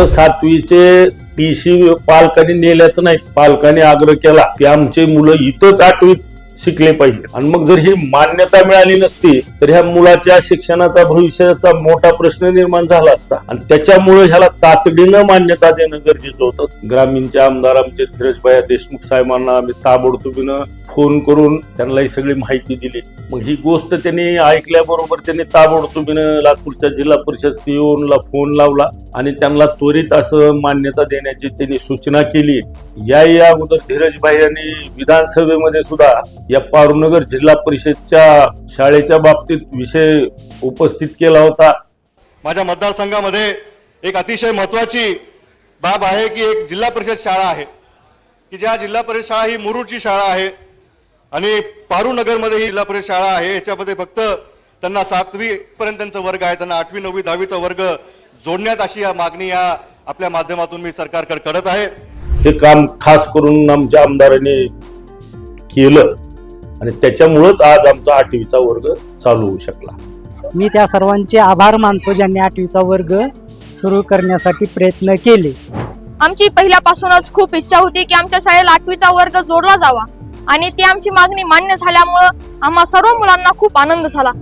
सातवीचे TC पालकांनी नेल्याचं नाही. पालकांनी आग्रह केला की आमचे मुलं इथंच आठवीत शिकले पाहिजे. आणि मग जर ही मान्यता मिळाली नसती तर ह्या मुलाच्या शिक्षणाचा भविष्याचा मोठा प्रश्न निर्माण झाला असता. आणि त्याच्यामुळे ह्याला तातडीनं मान्यता देणं गरजेचं होतं. ग्रामीणचे आमदार आमचे धीरजभाई देशमुख साहेबांना आम्ही ताबडतोबीनं फोन करून त्यांना ही सगळी माहिती दिली. मग ही गोष्ट त्यांनी ऐकल्याबरोबर त्यांनी ताबडतोबीनं लातूरच्या जिल्हा परिषद सीओला फोन लावला आणि त्यांना त्वरित असं मान्यता देण्याची त्यांनी सूचना केली. याही अगोदर धीरजभाई यांनी विधानसभेमध्ये सुद्धा या पारुनगर जिल्हा परिषदच्या शाळेच्या बाबतीत विषय उपस्थित केला होता. माझ्या मतदारसंघामध्ये एक अतिशय महत्वाची बाब आहे की एक जिल्हा परिषद शाळा आहे. की ज्या जिल्हा परिषद शाळा ही मुरुडची शाळा आहे आणि पारू नगरमध्ये ही जिल्हा परिषद शाळा आहे याच्यामध्ये फक्त त्यांना सातवी पर्यंत त्यांचा वर्ग आहे त्यांना आठवी नववी दहावीचा वर्ग जोडण्यात अशी या मागणी या आपल्या माध्यमातून मी सरकारकडे करत आहे. हे काम खास करून आमच्या आमदारांनी केलं आणि त्याच्यामुळंच आज आमचा आठवीचा वर्ग चालू होऊ शकला. मी त्या सर्वांचे आभार मानतो ज्यांनी आठवीचा वर्ग सुरू करण्यासाठी प्रयत्न केले. आमची पहिल्यापासूनच खूप इच्छा होती की आमच्या शाळेला आठवीचा वर्ग जोडला जावा. आणि ती आमची मागणी मान्य झाल्यामुळं आम्हा सर्व मुलांना खूप आनंद झाला.